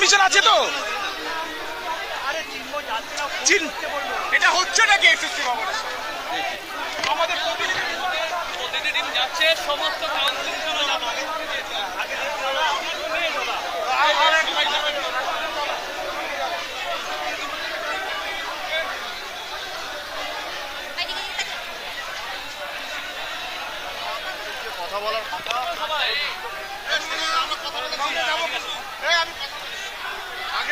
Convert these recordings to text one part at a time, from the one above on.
Permission আছে তো? এটা হচ্ছে নাকি এসএসসি আমাদের যাচ্ছে সমস্ত কাউন্সিল ভিড় হয়ে যাবে। একটা কথা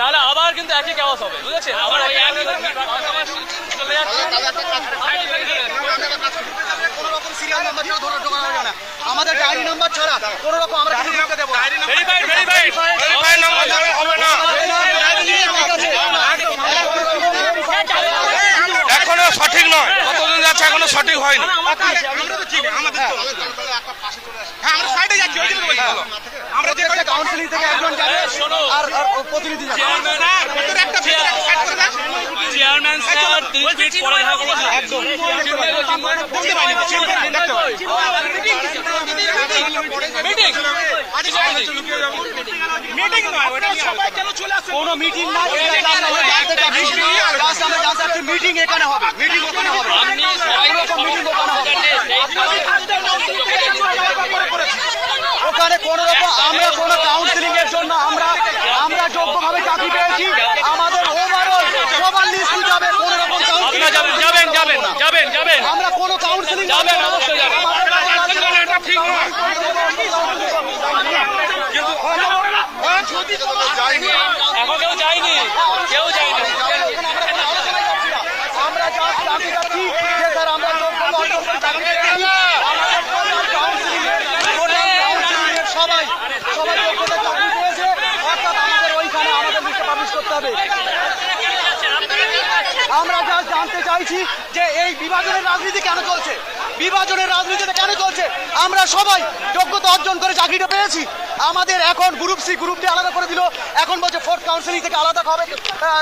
নাহলে আবার কিন্তু একই কেওয়াস হবে বুঝেছে আবার ওই একই চলে যাচ্ছে কোনো রকম সিরিয়াল নাম্বার ছাড়া ধরে ঢোকানো যাবে না আমাদের ডায়েরি নাম্বার ছাড়া কোনো রকম আমরা কিছু ঢুকতে দেবো না। ভেরিফাইড ভেরিফাইড ভেরিফাই নাম্বার ছাড়া হবে না। এখনও সঠিক নয়। কতদিন যাচ্ছে এখনও সঠিক হয়নি। আমরা তো চিনি আমাদের তো হ্যাঁ আমরা সাইডে যাচ্ছি ওই জন্য তো বলছি চলো। কাউন্সিলিং থেকে একজন যাবে আর প্রতিনিধি স্যার করে দেখা একদম মিটিং মিটিং নয় ওটা সবাই কেন চলে আসছে কোনো মিটিং না মিটিং এখানে হবে মিটিং ওখানে হবে আপনি সবাই মিটিং ওখানে হবে ওখানে কোন রকম আমরা কোন কাউন্সিলিং এর জন্য আমরা আমরা যোগ্যভাবে চাকরি পেয়েছি। আমাদের ওভারঅল সবার লিস্ট হবে কোন রকম আপনারা যাবেন যাবেন যাবেন যাবেন যাবেন। আমরা কোন কাউন্সিলিং যাবেন অবশ্যই যাবেন। কেউ যায়নি। কেউ যায়নি আমরা যা চাকরি যাচ্ছি যে স্যার আমরা যোগ্য অর্জন করে চাকরি পেয়েছি আমাদের টোটাল কাউন্সিলিং টোটাল কাউন্সিলিং এর সবাই সবাই যোগ্যতা চাকরি পেয়েছে অর্থাৎ আমাদের ওইখানে আমাদের লিস্টে পাবলিশ করতে হবে আমরা যা জানতে চাইছি যে এই বিভাজনের রাজনীতি কেন চলছে? বিভাজনের রাজনীতিটা কেন চলছে? আমরা সবাই যোগ্যতা অর্জন করে চাকরিটা পেয়েছি। আমাদের এখন গ্রুপ সি গ্রুপ ডি আলাদা করে দিল। এখন বলছে ফোর্থ কাউন্সিলিং থেকে আলাদা হবে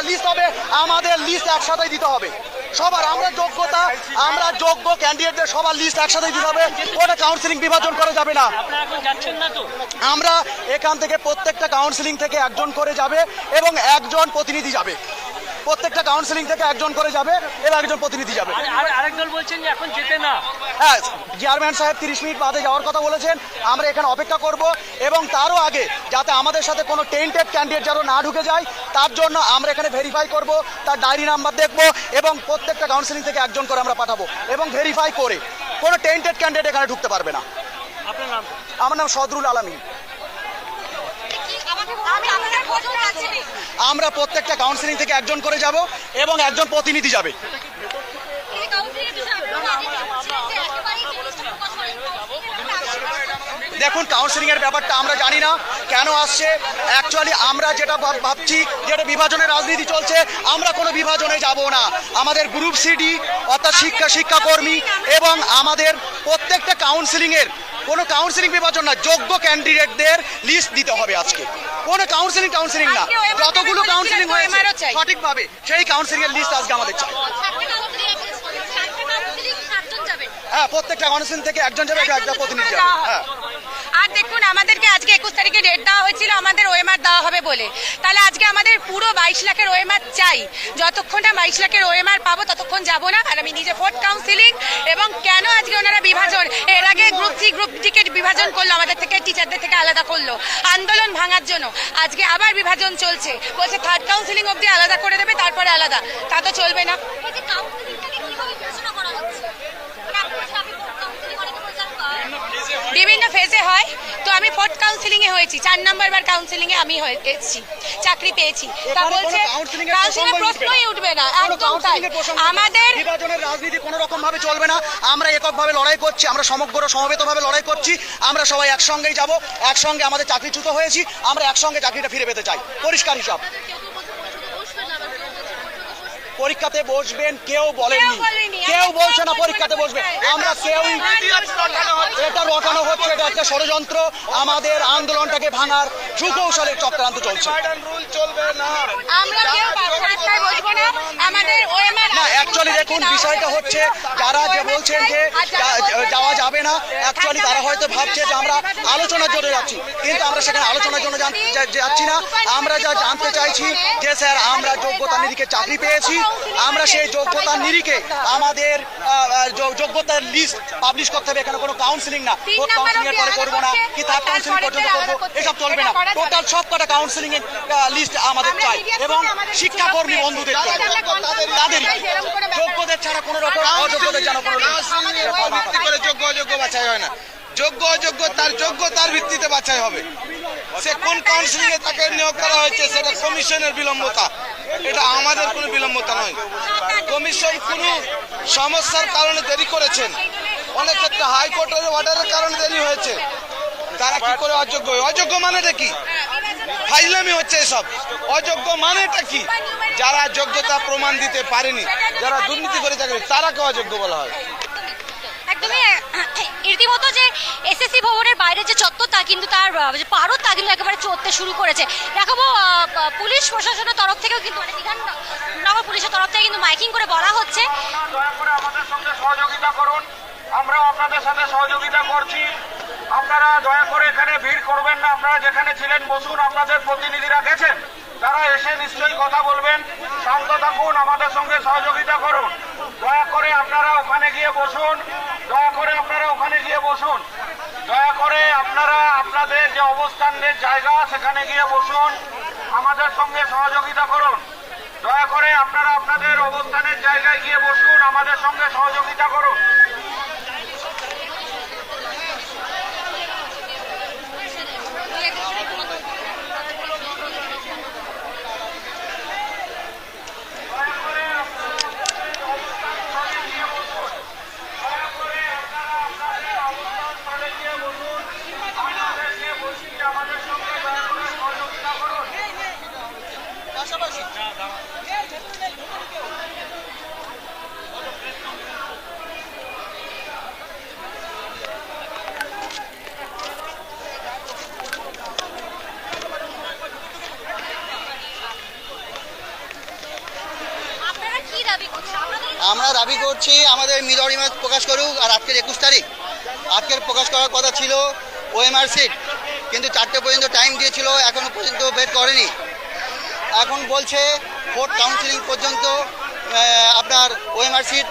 লিস্ট হবে। আমাদের লিস্ট একসাথেই দিতে হবে। সবার আমরা যোগ্যতা আমরা যোগ্য ক্যান্ডিডেটদের সবার লিস্ট একসাথেই দিতে হবে। কোনো কাউন্সিলিং বিভাজন করা যাবে না। আমরা এখান থেকে প্রত্যেকটা কাউন্সিলিং থেকে একজন করে যাবে এবং একজন প্রতিনিধি যাবে। প্রত্যেকটা কাউন্সিলিং থেকে একজন করে যাবে এবং একজন প্রতিনিধি যাবে। আর আরেক বলছেন যে এখন যেতে না। হ্যাঁ চেয়ারম্যান সাহেব তিরিশ মিনিট বাদে যাওয়ার কথা বলেছেন। আমরা এখানে অপেক্ষা করব এবং তারও আগে যাতে আমাদের সাথে কোনো টেন্টেড ক্যান্ডিডেট যেন না ঢুকে যায় তার জন্য আমরা এখানে ভেরিফাই করব তার ডায়েরি নাম্বার দেখব এবং প্রত্যেকটা কাউন্সিলিং থেকে একজন করে আমরা পাঠাবো এবং ভেরিফাই করে কোনো টেন্টেড ক্যান্ডিডেট এখানে ঢুকতে পারবে না। আপনার নাম? আমার নাম সদরুল আলমী আমি আপনার খোঁজ পাচ্ছি না আমরা প্রত্যেকটা কাউন্সিলিং থেকে একজন করে যাব এবং একজন প্রতিনিধি যাবে। দেখুন কাউন্সিলিং এর ব্যাপারটা আমরা জানি না কেন আসছে। অ্যাকচুয়ালি আমরা যেটা ভাবছি যেটা বিভাজনের রাজনীতি চলছে আমরা কোনো বিভাজনে যাব না। আমাদের গ্রুপ সিডি অর্থাৎ শিক্ষা শিক্ষাকর্মী এবং আমাদের প্রত্যেকটা কাউন্সিলিং এর কোনো কাউন্সিলিং বিভাজন না যোগ্য ক্যান্ডিডেটদের লিস্ট দিতে হবে আজকে। কোনো কাউন্সিলিং কাউন্সিলিং না। যতগুলো কাউন্সিলিং হয়েছে। সঠিকভাবে সেই কাউন্সিলিং এর লিস্ট আজকে আমাদের চাই। হ্যাঁ প্রত্যেকটা কাউন্সিলিং থেকে একজন যাবে একটা প্রতিনিধি যাবে। হ্যাঁ। আমাদেরকে আজকে একুশ তারিখে ডেট দেওয়া হয়েছিল, আমাদের ওএমআর দেওয়া হবে বলে। তাহলে আজকে আমাদের পুরো বাইশ লাখের ওএমআর চাই। যতক্ষণ না বাইশ লাখের ওএমআর পাবো, ততক্ষণ যাব না। আর আমি নিজে ফোর্থ কাউন্সিলিং এবং কেন আজকে ওনারা বিভাজন? এর আগে গ্রুপ সি গ্রুপ ডিকে বিভাজন করল, আমাদের থেকে টিচারদের থেকে আলাদা করল। আন্দোলন ভাঙার জন্য। আজকে আবার বিভাজন চলছে। বলছে থার্ড কাউন্সিলিং অবধি আলাদা করে দেবে, তারপরে আলাদা। তা তো চলবে না। বিভিন্ন ফেজে হয় তো আমি ফোর্থ কাউন্সিলিং এ হয়েছি চার নাম্বার বার কাউন্সিলিং এ আমি হয়ে- এসেছি চাকরি পেয়েছি তা বলছে এর কাউন্সিলিং প্রসঙ্গই প্রশ্নই উঠবে না একদম তাই এর। আমাদের বিভাজনের রাজনীতি কোনো রকম ভাবে চলবে না আমরা এককভাবে লড়াই করছি আমরা সমগ্র সমবেতভাবে লড়াই করছি আমরা সবাই একসঙ্গেই যাব একসঙ্গে আমাদের চাকরিচ্যুত হয়েছি আমরা একসঙ্গে চাকরিটা ফিরে পেতে চাই পরিষ্কার হিসাব পরীক্ষাতে বসবেন কেউ বলেননি কেউ বলেনি। কেউ বলছে না পরীক্ষাতে বসবে আমরা কেউই এটা রটানো হচ্ছে এটা একটা ষড়যন্ত্র। আমাদের আন্দোলনটাকে ভাঙার সুকৌশলের চক্রান্ত চলছে। না অ্যাকচুয়ালি দেখুন বিষয়টা হচ্ছে যারা যে বলছেন যে যাওয়া যাবে না অ্যাকচুয়ালি তারা হয়তো ভাবছে যে আমরা আলোচনার জন্য যাচ্ছি। কিন্তু আমরা সেখানে আলোচনার জন্য যাচ্ছি না। আমরা যা জানতে চাইছি যে স্যার আমরা যোগ্যতা নিরিখে চাকরি পেয়েছি। আমরা সেই যোগ্যতার নিরিখে আমাদের যোগ্যতার লিস্ট পাবলিশ করতে হবে। এখানে কোনো কাউন্সিলিং না। তিন ফোর্থ কাউন্সিলিং এর পরে করব না। কি থার্ড কাউন্সিলিং পর্যন্ত করব এসব চলবে না। টোটাল সব কটা কাউন্সিলিং এর লিস্ট আমাদের চাই। এবং শিক্ষাকর্মী বন্ধুদের ব্যাপার যোগ্যদের ছাড়া কোনো রকম অযোগ্যদের যেন কোনো করে যোগ্য অযোগ্য বাছাই হয় না। যোগ্য অযোগ্য তার যোগ্যতার ভিত্তিতে বাছাই হবে। সে কোন কাউন্সিলিং এ তাকে নিয়োগ করা হয়েছে সেটা কমিশনের বিলম্বতা। এটা আমাদের কোনো বিলম্বতা নয়। কমিশন কোনো সমস্যার কারণে দেরি করেছেন। অনেক ক্ষেত্রে হাইকোর্টের অর্ডারের কারণে দেরি হয়েছে। তারা কি করে অযোগ্য অযোগ্য মানেটা কি? ফাইলামি হচ্ছে এসব। অযোগ্য মানেটা কি? যারা যোগ্যতা প্রমাণ দিতে পারেনি যারা দুর্নীতি করে চাকরি তারাকে অযোগ্য বলা হয়। একদমই রীতিমতো যে এসএসসি ভবনের বাইরে যে চত্বর তা কিন্তু তার যে পারদ তা কিন্তু একেবারে চড়তে শুরু করেছে। দেখাবো পুলিশ প্রশাসনের তরফ থেকেও কিন্তু মানে বিধাননগর পুলিশের তরফ থেকে কিন্তু মাইকিং করে বলা হচ্ছে। দয়া করে আমাদের সঙ্গে সহযোগিতা করুন। আমরাও আপনাদের সাথে সহযোগিতা করছি। আপনারা দয়া করে এখানে ভিড় করবেন না। আপনারা যেখানে ছিলেন, বসুন, আপনাদের প্রতিনিধিরা গেছেন। তারা এসে নিশ্চয়ই কথা বলবেন। শান্ত থাকুন, আমাদের সঙ্গে সহযোগিতা করুন। দয়া করে আপনারা ওখানে গিয়ে বসুন। দয়া করে আপনারা ওখানে গিয়ে বসুন। দয়া করে আপনারা আপনাদের যে অবস্থানের জায়গা, সেখানে গিয়ে বসুন। আমাদের সঙ্গে সহযোগিতা করুন। দয়া করে আপনারা আপনাদের অবস্থানের জায়গায় গিয়ে বসুন। আমাদের সঙ্গে সহযোগিতা করুন আমাদের সঙ্গে দয়া করে সহযোগিতা করুন আপনারা কি দাবি করছেন আপনাদের আমরা দাবি করছি, আমাদের মিজরিমাস প্রকাশ করুক, আর আজকের একুশ তারিখ, আজকের প্রকাশ করার কথা ছিল ওএমআর সিট, কিন্তু চারটে পর্যন্ত টাইম দিয়েছিল এখনও পর্যন্ত বের করেনি। এখন বলছে ফোর্থ কাউন্সিলিং পর্যন্ত আপনার ওএমআর সিট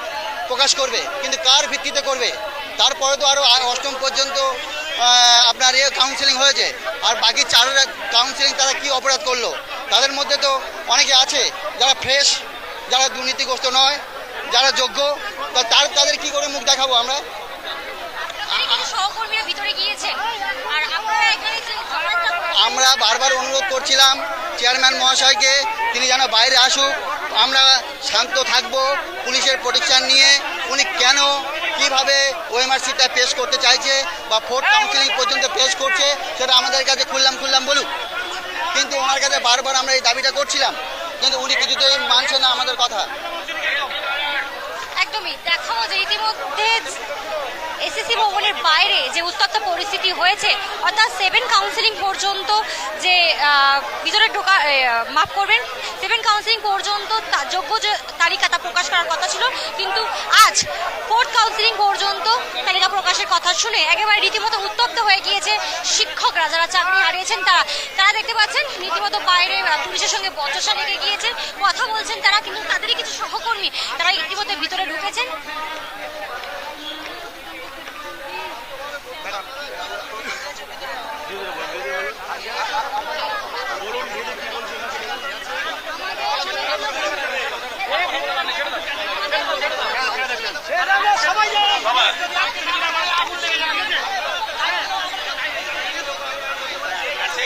প্রকাশ করবে, কিন্তু কার ভিত্তিতে করবে? তারপরে তো আরও অষ্টম পর্যন্ত আপনার এ কাউন্সিলিং হয়েছে, আর বাকি চার কাউন্সিলিং তারা কি অপরাধ করল? তাদের মধ্যে তো অনেকে আছে, যারা ফ্রেশ যারা দুর্নীতিগ্রস্ত নয় যারা যোগ্য তা তার তাদের কি করে মুখ দেখাবো আমরা? আমরা বারবার অনুরোধ করছিলাম চেয়ারম্যান মহাশয়কে তিনি যেন বাইরে আসুক। আমরা শান্ত থাকব পুলিশের প্রোটেকশন নিয়ে। উনি কেন কীভাবে ওএমআরসিটা পেশ করতে চাইছে বা ফোর্থ কাউন্সিলিং পর্যন্ত পেশ করছে সেটা আমাদের কাছে খুললাম খুললাম বলুক কিন্তু ওনার কাছে বারবার আমরা এই দাবিটা করছিলাম। কিন্তু উনি কিছুতেই মানছে না আমাদের কথা। একদমই। দেখো যে ইতিমধ্যে এসএসসি ভবনের বাইরে যে উত্তপ্ত পরিস্থিতি হয়েছে, অর্থাৎ সেভেন কাউন্সিলিং পর্যন্ত যে ভিতরে ঢোকা মাফ করবেন সেভেন কাউন্সিলিং পর্যন্ত যোগ্য যে তালিকা তা প্রকাশ করার কথা ছিল। কিন্তু আজ কাউন্সিলিং পর্যন্ত তালিকা প্রকাশের কথা শুনে একেবারে রীতিমতো উত্তপ্ত হয়ে গিয়েছে শিক্ষকরা, যারা চাকরি হারিয়েছেন তারা। তারা দেখতে পাচ্ছেন, রীতিমতো বাইরে পুলিশের সঙ্গে বচসা লেগে গিয়েছেন কথা বলছেন তারা, কিন্তু তাদেরই কিছু সহকর্মী তারা ইতিমধ্যে ভিতরে ঢুকেছেন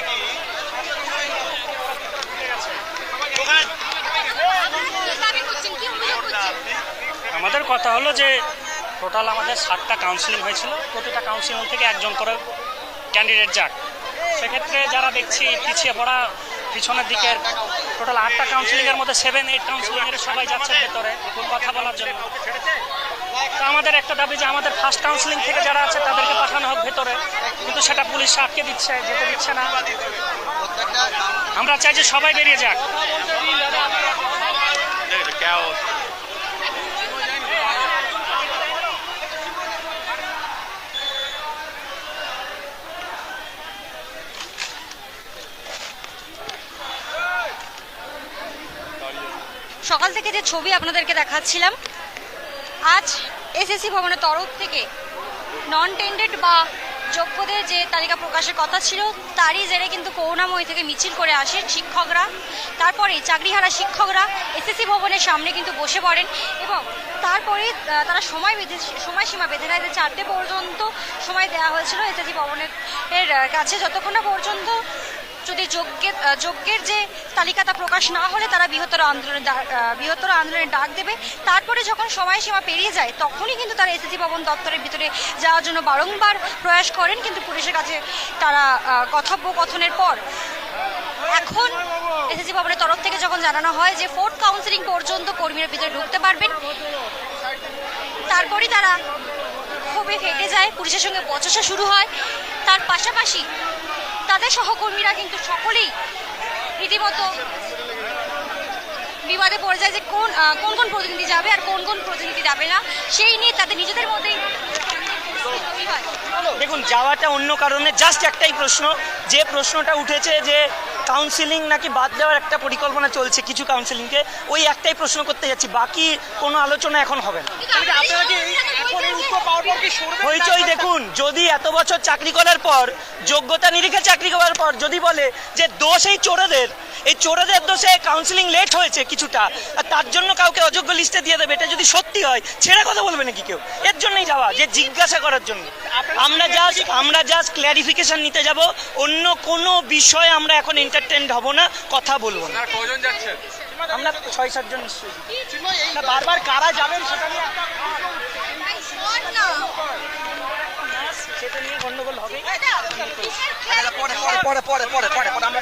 কি দাবি করছেন কি অভিযোগ করছেন আমাদের কথা হলো যে টোটাল আমাদের সাতটা কাউন্সিলিং হয়েছিল। প্রতিটা কাউন্সিলিং থেকে একজন করে ক্যান্ডিডেট যাক। সেক্ষেত্রে যারা দেখছি পিছিয়ে পড়া পিছনের দিকের, টোটাল আটটা কাউন্সিলিংয়ের মধ্যে সেভেন এইট কাউন্সিলিং এর সবাই যাচ্ছে ভেতরে কথা বলার জন্য। তো আমাদের একটা দাবি যে আমাদের ফার্স্ট কাউন্সিলিং থেকে যারা আছে তাদেরকে পাঠানো হোক ভেতরে। কিন্তু সেটা পুলিশ আটকে দিচ্ছে, যেতে দিচ্ছে না। আমরা চাই যে সবাই বেরিয়ে যাক। সকাল থেকে যে ছবি আপনাদেরকে দেখাচ্ছিলাম, আজ এসএসসি ভবনের তরফ থেকে নন টেন্ডেড বা যোগ্যদের যে তালিকা প্রকাশের কথা ছিল, তারই জেরে কিন্তু করুণাময়ী থেকে মিছিল করে আসেন শিক্ষকরা। তারপরে চাকরিহারা শিক্ষকরা এসএসসি ভবনের সামনে কিন্তু বসে পড়েন এবং তারপরে তারা সময় বেঁধে, সময়সীমা বেঁধে যে চারটে পর্যন্ত সময় দেওয়া হয়েছিল এসএসসি ভবনের, এর কাছে। যতক্ষণ না পর্যন্ত যদি আহ, যজ্ঞের যে তালিকাটা প্রকাশ না হলে তারা বৃহত্তর আন্দোলনের বৃহত্তর আন্দোলনের ডাক দেবে। তারপরে যখন সময়সীমা পেরিয়ে যায় তখনই কিন্তু তারা এসএসসি ভবন দপ্তরের ভিতরে যাওয়ার জন্য বারংবার প্রয়াস করেন কিন্তু পুলিশের কাছে তারা কথোপকথনের পর এখন এসএসসি ভবনের তরফ থেকে যখন জানানো হয় যে ফোর্থ কাউন্সিলিং পর্যন্ত কর্মীরা ভিতরে ঢুকতে পারবেন তারপরই তারা ক্ষোভে ফেটে যায় পুলিশের সঙ্গে বচসা শুরু হয়। তার পাশাপাশি তাদের সহকর্মীরা কিন্তু সকলেই রীতিমতো বিবাদে পড়ে যায় যে কোন কোন কোন প্রতিনিধি যাবে আর কোন কোন প্রতিনিধি যাবে না। সেই নিয়ে তাদের নিজেদের মধ্যেই দেখুন, যাওয়াটা অন্য কারণে জাস্ট একটাই প্রশ্ন, যে প্রশ্নটা উঠেছে যে কাউন্সিলিং নাকি বাদ দেওয়ার একটা পরিকল্পনা চলছে কিছু কাউন্সিলিংকে ওই একটাই প্রশ্ন করতে যাচ্ছি বাকি কোনো আলোচনা এখন হবে না। হইচই দেখুন যদি এত বছর চাকরি করার পর যোগ্যতা নিরিখে চাকরি করার পর যদি বলে যে দোষ এই চোরদের এই চোরেদের দোষে কাউন্সিলিং লেট হয়েছে কিছুটা আর তার জন্য কাউকে অযোগ্য লিস্টে দিয়ে দেবে এটা যদি সত্যি হয় ছেড়ে কথা বলবে নাকি কেউ? এর জন্যই যাওয়া যে জিজ্ঞাসা করার জন্য। আমরা জাস্ট আমরা জাস্ট ক্ল্যারিফিকেশন নিতে যাব অন্য কোনো বিষয়ে আমরা এখন এন্টারটেন্ড হব না কথা বলব না। কজন যাচ্ছেন আমরা ছয় সাতজন নিশ্চয়ই। না, বারবার কারা যাবেন সেটা নিয়ে সেটা নিয়ে গন্ডগোল হবে। পরে পরে পরে পরে পরে পরে পরে আমরা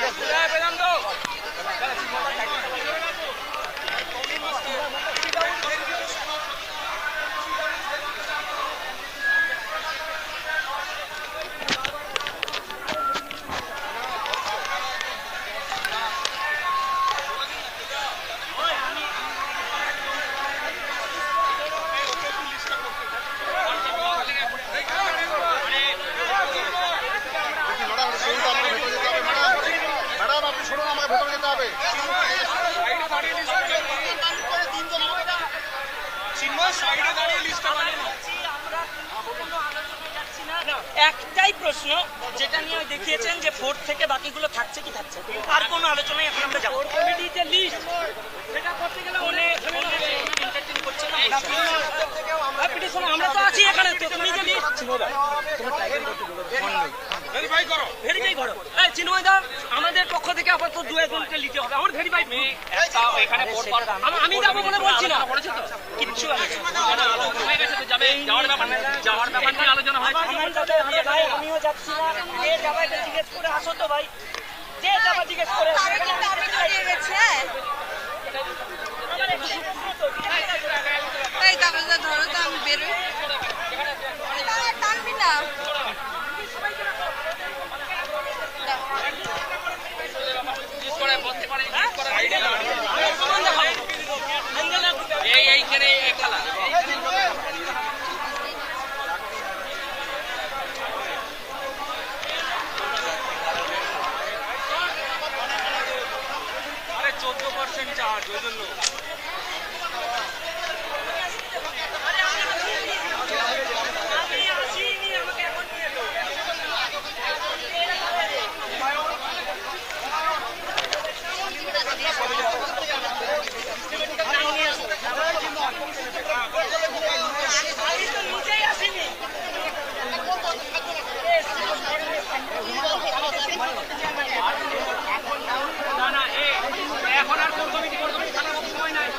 একটাই প্রশ্ন যেটা নিয়ে দেখিয়েছেন যে ফোর্থ থেকে বাকিগুলো থাকছে কি থাকছে। আর কোনো আলোচনায় এখন আমরা যাব লিস্ট সেটা করতে গেলে ফোনে ফোনে করছে না আমরা তো আছি এখানে তুমি যে লিস্ট ভেরিফাই করো। ভেরিফাই করো। এই চিন্ময় দা আমাদের পক্ষ থেকে আপাতত দু একজনকে নিতে হবে। আমার ভেরিফাই এখানে আমি আমি যাব বলে বলছি না। কিচ্ছু হয়ে গেছে তো যাবে। যাওয়ার ব্যাপার যাওয়ার ব্যাপার নিয়ে আলোচনা হয়েছে আমার সাথে আমি ভাই আমিও যাচ্ছি না। যে যাবে জিজ্ঞেস করে আসো তো ভাই। যে যাবে জিজ্ঞেস করে ধরো তো আমি বেরোই। টানবি না এই এইখানে এই খেলা আরে চোদ্দ পার্সেন্ট চার্জ ওই জন্য আমি আসিনি আমাকে এখন নিয়ে এলো আমি তো নিজেই আসিনি না না এ এখন আর কোন কমিটি কোন কমিটি থাকার সময় নাই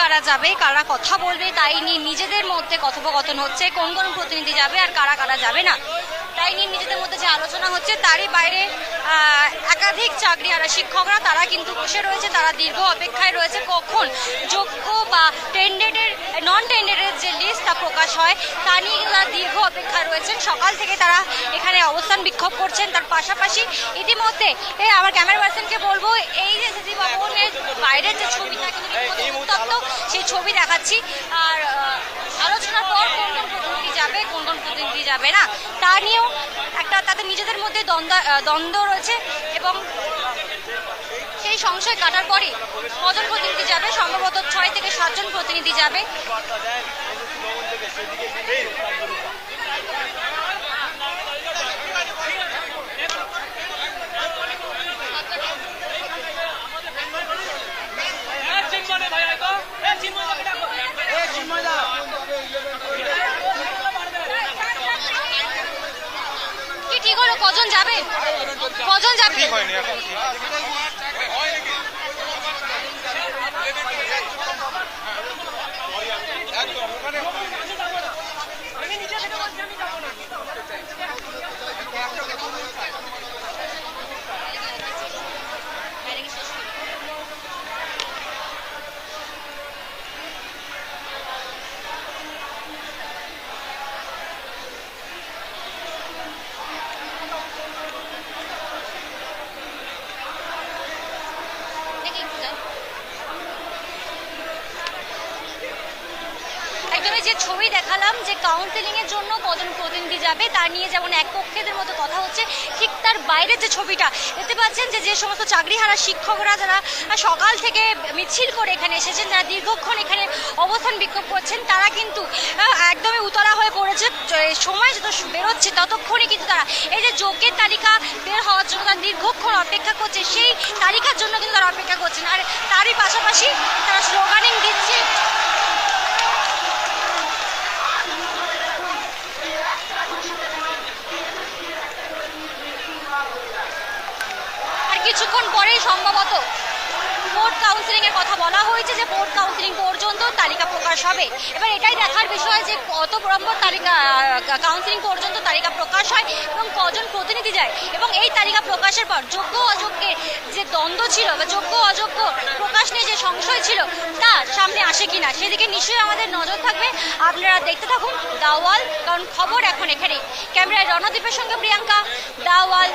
কারা যাবে, কারা কথা বলবে তাই নিয়ে নিজেদের মধ্যে কথোপকথন হচ্ছে, কোন কোন প্রতিনিধি যাবে আর কারা কারা যাবে না। তাই নিয়ে নিজেদের মধ্যে যে আলোচনা হচ্ছে, তারই বাইরে একাধিক চাকরি আর শিক্ষকরা, তারা কিন্তু বসে রয়েছে, তারা দীর্ঘ অপেক্ষায় রয়েছে। কখন যোগ্য বা টেন্ডেডের নন টেন্ডেডের যে লিস্ট তা প্রকাশ হয়, তা নিয়ে তারা দীর্ঘ অপেক্ষা রয়েছেন। সকাল থেকে তারা এখানে অবস্থান বিক্ষোভ করছেন। তার পাশাপাশি ইতিমধ্যে আমার ক্যামেরা পার্সনকে বলব, এই যে ভবনের বাইরের যে ছবিটা, কিন্তু সেই ছবি দেখাচ্ছি। আর আলোচনার পর কোন কোন প্রতিনিধি যাবে, কোন কোন প্রতিনিধি যাবে না, তা নিয়েও একটা তাদের নিজেদের মধ্যে দ্বন্দ্ব দ্বন্দ্ব রয়েছে এবং সেই সংশয় কাটার পরে কজন প্রতিনিধি যাবে সম্ভবত ছয় থেকে সাতজন প্রতিনিধি যাবে কি ঠিক হলো কজন যাবে? কজন যাবে দেখি একটু যাই। একদমই যে ছবি দেখালাম যে কাউন্সেলিং এর জন্য কজন প্রতিনিধি যাবে। তা নিয়ে যেমন এক পক্ষেদের মতো কথা হচ্ছে, ঠিক তার বাইরে যে ছবিটা, দেখতে পাচ্ছেন যে যে সমস্ত চাকরিহারা শিক্ষকরা যারা সকাল থেকে মিছিল করে এখানে এসেছেন, যারা দীর্ঘক্ষণ এখানে অবস্থান বিক্ষোভ করছেন, তারা কিন্তু একদমই উতলা হয়ে পড়েছে। সময় যত বেরোচ্ছে ততক্ষণই কিন্তু তারা, এই যে যোগ্যের তালিকা বের হওয়ার জন্য তারা দীর্ঘক্ষণ অপেক্ষা করছে, সেই তালিকার জন্য কিন্তু তারা অপেক্ষা করছেন। আর তারই পাশাপাশি তারা স্লোগানিং দিচ্ছে আর কিছুক্ষণ পরেই সম্ভবত বোর্ড কাউন্সিলিং এর কথা বলা হয়েছে যে বোর্ড কাউন্সিলিং পর্যন্ত তালিকা প্রকাশ হবে। এবার এটাই দেখার বিষয় যে কত নম্বর তালিকা কাউন্সিলিং পর্যন্ত তালিকা প্রকাশ হয় এবং কজন প্রতিনিধি যায়। এবং এই তালিকা প্রকাশের পর যোগ্য অযোগ্যের যে দ্বন্দ্ব ছিল বা যোগ্য অযোগ্য প্রকাশ নিয়ে যে সংশয় ছিল, তা সামনে আসে কিনা? সেদিকে নিশ্চয়ই আমাদের নজর থাকবে। আপনারা দেখতে থাকুন দাওয়াল, কারণ খবর এখন এখানেই। ক্যামেরায় রণদীপের সঙ্গে প্রিয়াঙ্কা, দাওয়াল